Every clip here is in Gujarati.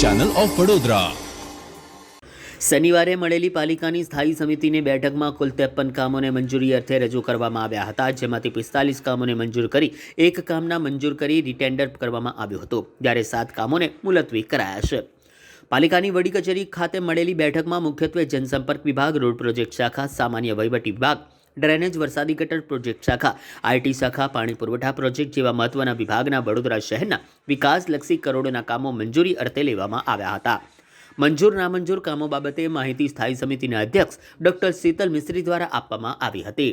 ચેનલ ઓફ વડોદરા શનિવારે મળેલી પાલિકાની સ્થાયી સમિતિની બેઠકમાં કુલ ત્રેપન કામોને મંજૂરી અર્થે રજૂ કરવામાં આવ્યા હતા, જેમાંથી પિસ્તાલીસ કામોને મંજૂર કરી, એક કામના મંજૂર કરી રિટેન્ડર કરવામાં આવ્યું હતું, જ્યારે સાત કામોને મુલતવી કરાયા છે. પાલિકાની વડી કચેરી ખાતે મળેલી બેઠકમાં મુખ્યત્વે જનસંપર્ક વિભાગ, રોડ પ્રોજેક્ટ શાખા, સામાન્ય વહીવટી વિભાગ ડ્રેનેજ વરસાદી ગટર પ્રોજેક્ટ શાખા આઈટી શાખા, પાણી પુરવઠા પ્રોજેક્ટ જેવા મહત્વના વિભાગના વડોદરા શહેરના વિકાસલક્ષી કરોડોના કામો મંજૂરી અર્થે લેવામાં આવ્યા હતા. મંજૂર નામંજૂર કામો બાબતે માહિતી સ્થાયી સમિતિના અધ્યક્ષ ડોક્ટર શીતલ મિસ્ત્રી દ્વારા આપવામાં આવી હતી.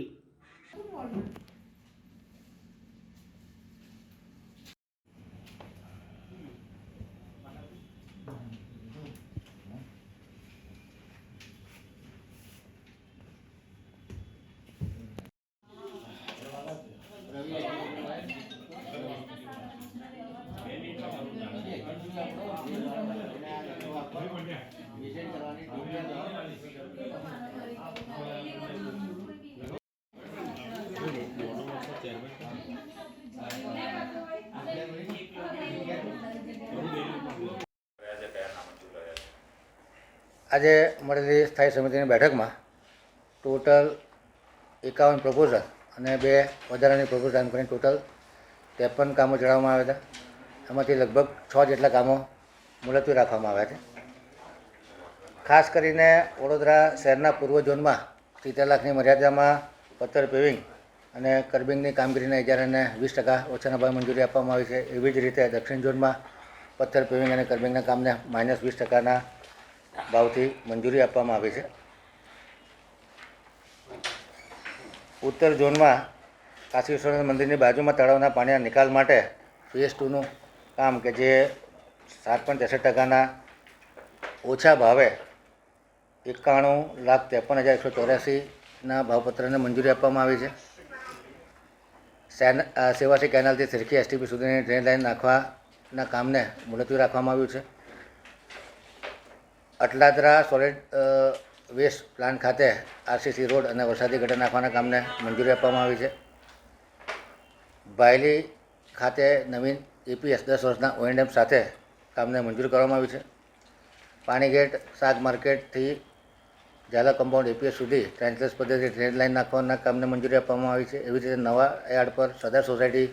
આજે મળેલી સ્થાયી સમિતિની બેઠકમાં ટોટલ એકાવન પ્રપોઝલ અને બે વધારાની પ્રપોઝલ એમ કરીને ટોટલ ત્રેપન કામો જણાવવામાં આવ્યા હતા. એમાંથી લગભગ છ જેટલા કામો મુલતવી રાખવામાં આવ્યા છે. ખાસ કરીને વડોદરા શહેરના પૂર્વ ઝોનમાં સિત્તેર લાખની મર્યાદામાં પથ્થર પેવિંગ અને કર્બિંગની કામગીરીના ઇજારાને વીસ ટકા ઓછાના ભાવે મંજૂરી આપવામાં આવી છે. એવી જ રીતે દક્ષિણ ઝોનમાં પથ્થર પેવિંગ અને કર્બિંગના કામને માઇનસ વીસ ટકાના ભાવથી મંજૂરી આપવામાં આવી છે. ઉત્તર ઝોનમાં કાશી વિશ્વનાથ મંદિરની બાજુમાં તળાવના પાણીના નિકાલ માટે ફેઝ ટુનું કામ કે જે સાત પોઈન્ટ ત્રેસઠ ટકાના ઓછા ભાવે એકાણું લાખ ત્રેપન હજાર એકસો ચોર્યાસીના ભાવપત્રને મંજૂરી આપવામાં આવી છે. સેવાસી કેનાલથી સિરખી એસટીપી સુધીની ટ્રેન લાઇન નાખવાના કામને મુલતવી રાખવામાં આવ્યું છે. અટલાદરા સોલિડ વેસ્ટ પ્લાન્ટ ખાતે આરસીસી રોડ અને વરસાદી ગટર નાખવાના કામને મંજૂરી આપવામાં આવી છે. ભાયલી ખાતે નવીન એપીએસ દસ વર્ષના ઓએનએમ સાથે કામને મંજૂર કરવામાં આવ્યું છે. પાણીગેટ શાક માર્કેટથી ઝાલા કમ્પાઉન્ડ એપીએસ સુધી ટ્રાન્સલેસ પદ્ધતિ ટ્રેન લાઇન નાખવાના કામને મંજૂરી આપવામાં આવી છે. એવી રીતે નવા યાર્ડ પર સદર સોસાયટી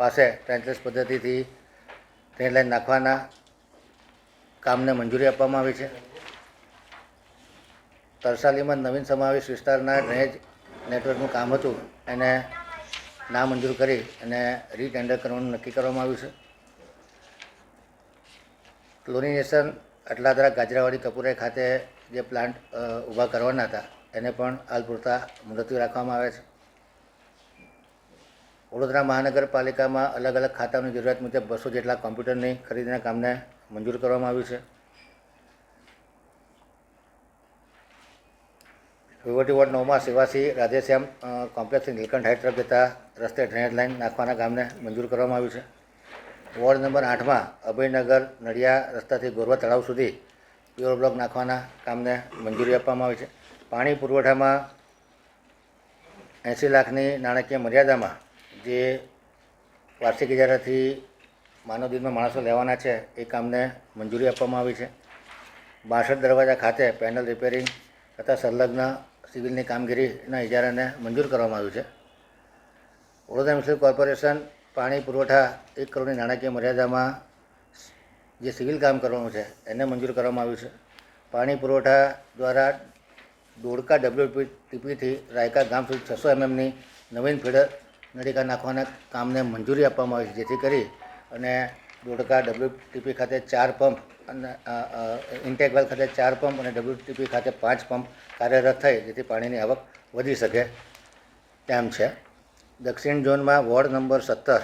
પાસે ટ્રેન્ચલેસ પદ્ધતિથી ટ્રેન લાઇન નાખવાના કામને મંજૂરી આપવામાં આવી છે. તરસાલીમાં નવીન સમાવેશ વિસ્તારના ડ્રેનેજ નેટવર્કનું કામ હતું. એને નામંજૂર કરી અને રીટેન્ડર કરવાનું નક્કી કરવામાં આવ્યું છે. ક્લોરિનેશન અટલાદરા ગાજરાવાડી કપૂરે ખાતે જે પ્લાન્ટ ઊભા કરવાના હતા, એને પણ હાલ પૂરતા મુલતવી રાખવામાં આવે છે. વડોદરા મહાનગરપાલિકામાં અલગ અલગ ખાતાઓની જરૂરિયાત મુજબ બસો જેટલા કોમ્પ્યુટરની ખરીદીના કામને મંજૂર કરવામાં આવ્યું છે. વહીવટી વોર્ડ નવમાં સેવાસી રાધેશ્યામ કોમ્પ્લેક્સની નીલકંઠ હાઈટ તરફ જતા રસ્તે ડ્રેનેજ લાઇન નાખવાના કામને મંજૂર કરવામાં આવ્યું છે. વોર્ડ નંબર આઠમાં અભયનગર નડિયા રસ્તાથી ગોરવા તળાવ સુધી પ્યોર બ્લોક નાખવાના કામને મંજૂરી આપવામાં આવી છે. પાણી પુરવઠામાં એંસી લાખની નાણાકીય મર્યાદામાં જે વાર્ષિક ઇજારાથી માનવ દિનમાં માણસો લેવાના છે, એ કામને મંજૂરી આપવામાં આવી છે. બાસઠ દરવાજા ખાતે પેનલ રિપેરિંગ તથા સંલગ્ન સિવિલની કામગીરીના ઇજારાને મંજૂર કરવામાં આવ્યું છે. વડોદરા મ્યુનિસિપલ કોર્પોરેશન પાણી પુરવઠા એક કરોડની નાણાકીય મર્યાદામાં જે સિવિલ કામ કરવાનું છે, એને મંજૂર કરવામાં આવ્યું છે. પાણી પુરવઠા દ્વારા દોડકા ડબલ્યુપી ટીપીથી રાયકા ગામ સુધી છસો એમએમની નવીન ફીડર નળિકા નાખવાના કામને મંજૂરી આપવામાં આવી છે, જેથી કરી અને દોડકા ડબલ્યુટીપી ખાતે ચાર પંપ અને ઇન્ટેક વેલ ખાતે ચાર પંપ અને ડબલ્યુટીપી ખાતે પાંચ પંપ કાર્યરત થઈ, જેથી પાણીની આવક વધી શકે તેમ છે. દક્ષિણ ઝોનમાં વોર્ડ નંબર સત્તરમાં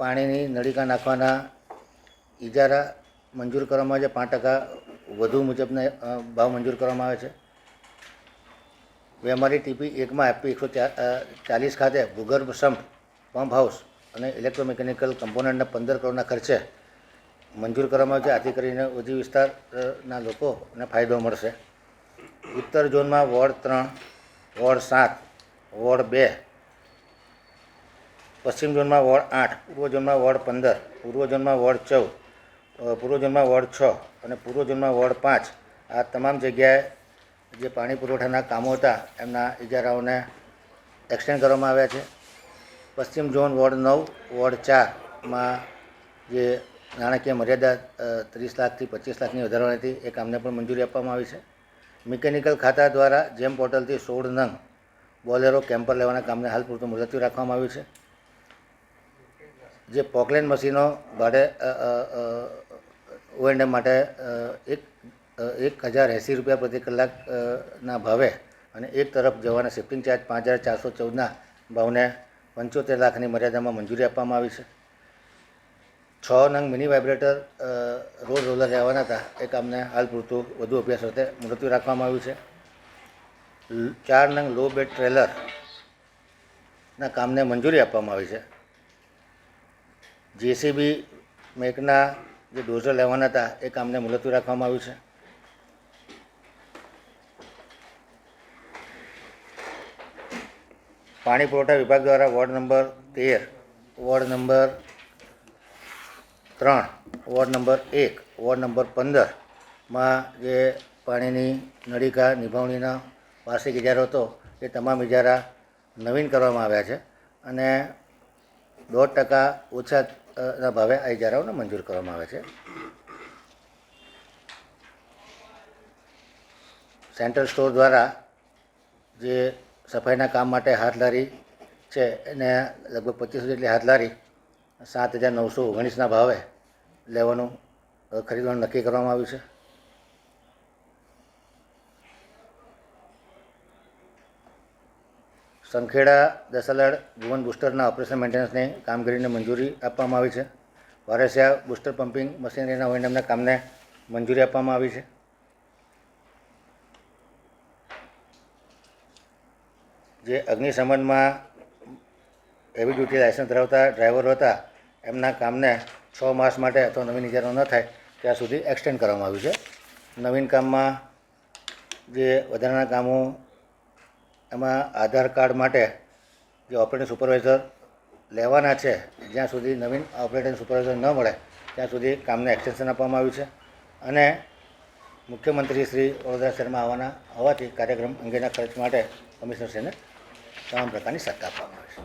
પાણીની નળીકા નાખવાના ઇજારા મંજૂર કરવામાં આવે છે. પાંચ ટકા વધુ મુજબના ભાવ મંજૂર કરવામાં આવે છે. વેમારી ટીપી એકમાં એપી એકસો ચાલીસ ખાતે ભૂગર્ભ સંપ, પંપ હાઉસ અને ઇલેક્ટ્રોમિકેનિકલ કમ્પોનન્ટના પંદર કરોડના ખર્ચે મંજૂર કરવામાં આવે છે આથી કરીને ઓજી વિસ્તારના લોકોને ફાયદો મળશે. ઉત્તર ઝોનમાં વોર્ડ ત્રણ, વોર્ડ સાત, વોર્ડ બે. પશ્ચિમ ઝોનમાં વોર્ડ આઠ, પૂર્વ ઝોનમાં વોર્ડ પંદર, પૂર્વ ઝોનમાં વોર્ડ ચૌદ પૂર્વ ઝોનમાં વોર્ડ છ અને પૂર્વ ઝોનમાં વોર્ડ પાંચ. આ તમામ જગ્યાએ જે પાણી પુરવઠાના કામો હતા, એમના ઇજારાઓને એક્સટેન્ડ કરવામાં આવ્યા છે. પશ્ચિમ ઝોન વોર્ડ નવ, વોર્ડ ચારમાં જે નાણાકીય મર્યાદા ત્રીસ લાખથી પચીસ લાખની વધારવાની હતી, એ કામને પણ મંજૂરી આપવામાં આવી છે. મિકેનિકલ ખાતા દ્વારા જેમ પોર્ટલથી સોળ નંગ બોલેરો કેમ્પર લેવાના કામને હાલ પૂરતું મુલતવી રાખવામાં આવ્યું છે. જે પોકલેન મશીનો ભાડે ઓએનએમ માટે એક એક હજાર એંસી રૂપિયા પ્રતિ કલાકના ભાવે અને એક તરફ જવાના શિફ્ટિંગ ચાર્જ પાંચ હજાર ચારસો ચૌદના ભાવને પંચોતેર લાખની મર્યાદામાં મંજૂરી આપવામાં આવી છે. છ નંગ મિની વાઇબ્રેટર રોડ રોલર રહેવાના હતા. એ કામને હાલ પૂરતું વધુ અભ્યાસ સાથે મુલતવી રાખવામાં આવ્યું છે. ચાર નંગ લો બેડ ટ્રેલરના કામને મંજૂરી આપવામાં આવી છે. જેસીબી મેકના જે ડોઝર લેવાના હતા, એ કામને મુલતવી રાખવામાં આવ્યું છે. પાણી પુરવઠા વિભાગ દ્વારા વોર્ડ નંબર તેર, વોર્ડ નંબર ત્રણ, વોર્ડ નંબર એક, વોર્ડ નંબર પંદરમાં જે પાણીની નળીકા નિભાવણીના વાર્ષિક ઇજારો હતો, એ તમામ ઇજારા નવીન કરવામાં આવ્યા છે અને દોઢ ટકા ઓછા ભાવે આ ઇજારાઓને મંજૂર કરવામાં આવે છે. સેન્ટ્રલ સ્ટોર દ્વારા જે સફાઈના કામ માટે હાથલારી છે. એને લગભગ પચીસો જેટલી હાથલારી સાત હજાર નવસો ઓગણીસના ભાવે લેવાનું ખરીદવાનું નક્કી કરવામાં આવ્યું છે. સંખેડા, દસાલાડ ભુવન બુસ્ટરના ઓપરેશન મેન્ટેનન્સની કામગીરીને મંજૂરી આપવામાં આવી છે. વારસિયા બુસ્ટર પમ્પિંગ મશીનરીના ઓએનએમના કામને મંજૂરી આપવામાં આવી છે. જે અગ્નિશમનમાં હેવી ડ્યુટી લાયસન્સ ધરાવતા ડ્રાઈવરો હતા, એમના કામને છ માસ માટે અથવા નવીન ઇજારો ન થાય, ત્યાં સુધી એક્સટેન્ડ કરવામાં આવ્યું છે. નવીન કામમાં જે વધારાના કામો, એમાં આધાર કાર્ડ માટે જે ઓપરેટિંગ સુપરવાઇઝર લેવાના છે, જ્યાં સુધી નવીન ઓપરેટિંગ સુપરવાઇઝર ન મળે, ત્યાં સુધી કામને એક્સટેન્શન આપવામાં આવ્યું છે. અને મુખ્યમંત્રી શ્રી વડોદરા શહેરમાં આવવાના હોવાથી કાર્યક્રમ અંગેના ખર્ચ માટે કમિશનરશ્રીને તમામ પ્રકારની સત્તા આપવામાં આવે છે